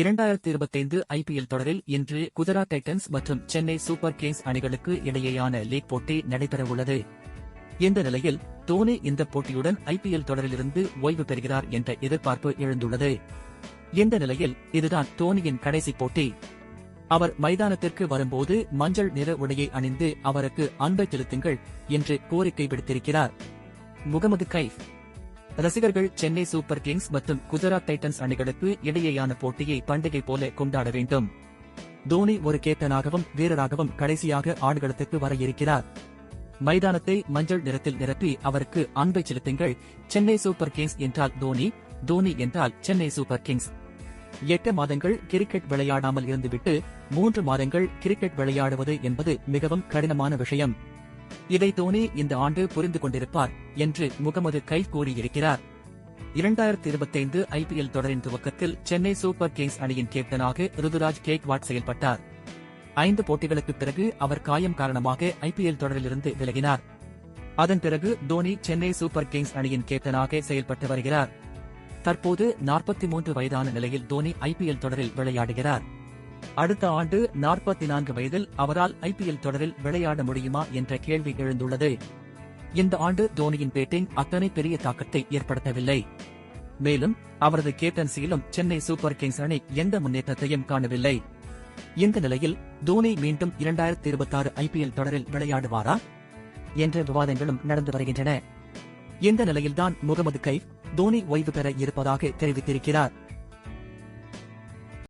இரண்டாயிரத்தி இருபத்தைந்து ஐபிஎல் தொடரில் இன்று குஜராத் டைட்டன்ஸ் மற்றும் சென்னை சூப்பர் கிங்ஸ் அணிகளுக்கு இடையேயான லீக் போட்டி நடைபெறவுள்ளது. இந்த நிலையில் தோனி இந்த போட்டியுடன் ஐபிஎல் தொடரிலிருந்து ஓய்வு பெறுகிறார் என்ற எதிர்பார்ப்பு எழுந்துள்ளது. இந்த நிலையில் இதுதான் தோனியின் கடைசி போட்டி. அவர் மைதானத்திற்கு வரும்போது மஞ்சள் நிற உடையை அணிந்து அவருக்கு அன்பை செலுத்துங்கள் என்று கோரிக்கை விடுத்திருக்கிறார். முகமது கைஃப். ரசிகர்கள் சென்னை சூப்பர் கிங்ஸ் மற்றும் குஜராத் டைட்டன்ஸ் அணிகளுக்கு இடையேயான போட்டியை பண்டிகை போல கொண்டாட வேண்டும். தோனி ஒரு கேப்டனாகவும் வீரராகவும் கடைசியாக ஆடுகளத்துக்கு வர இருக்கிறார் மைதானத்தை மஞ்சள் நிறத்தில் நிரப்பி அவருக்கு அன்பை செலுத்துங்கள். சென்னை சூப்பர் கிங்ஸ் என்றால் தோனி தோனி என்றால் சென்னை சூப்பர் கிங்ஸ். எட்டு மாதங்கள் கிரிக்கெட் விளையாடாமல் இருந்துவிட்டு மூன்று மாதங்கள் கிரிக்கெட் விளையாடுவது என்பது மிகவும் கடினமான விஷயம். இதை தோனி இந்த ஆண்டு புரிந்து கொண்டிருப்பார் என்று முகமது கைஃப் கூறியிருக்கிறார். இரண்டாயிரத்தி இருபத்தைந்து ஐபிஎல் தொடரின் துவக்கத்தில் சென்னை சூப்பர் கிங்ஸ் அணியின் கேப்டனாக ருதுராஜ் கேக்வாட் செயல்பட்டார். ஐந்து போட்டிகளுக்கு பிறகு அவர் காயம் காரணமாக ஐபிஎல் தொடரிலிருந்து விலகினார். அதன் பிறகு தோனி சென்னை சூப்பர் கிங்ஸ் அணியின் கேப்டனாக செயல்பட்டு வருகிறார். தற்போது நாற்பத்தி மூன்று வயதான நிலையில் தோனி ஐபிஎல் தொடரில் விளையாடுகிறார். அடுத்த ஆண்டு நாற்பத்தி நான்கு வயதில் அவரால் ஐபிஎல் தொடரில் விளையாட முடியுமா என்ற கேள்வி எழுந்துள்ளது. இந்த ஆண்டு தோனியின் பேட்டிங் அத்தனை பெரிய தாக்கத்தை ஏற்படுத்தவில்லை. மேலும் அவரது கேப்டன்சியிலும் சென்னை சூப்பர் கிங்ஸ் அணி எந்த முன்னேற்றத்தையும் காணவில்லை. இந்த நிலையில் தோனி மீண்டும் இரண்டாயிரத்தி இருபத்தாறு ஐபிஎல் தொடரில் விளையாடுவாரா என்ற விவாதங்களும் நடந்து வருகின்றன. இந்த நிலையில்தான் முகமது கைஃப் தோனி ஓய்வு பெற இருப்பதாக தெரிவித்திருக்கிறார்.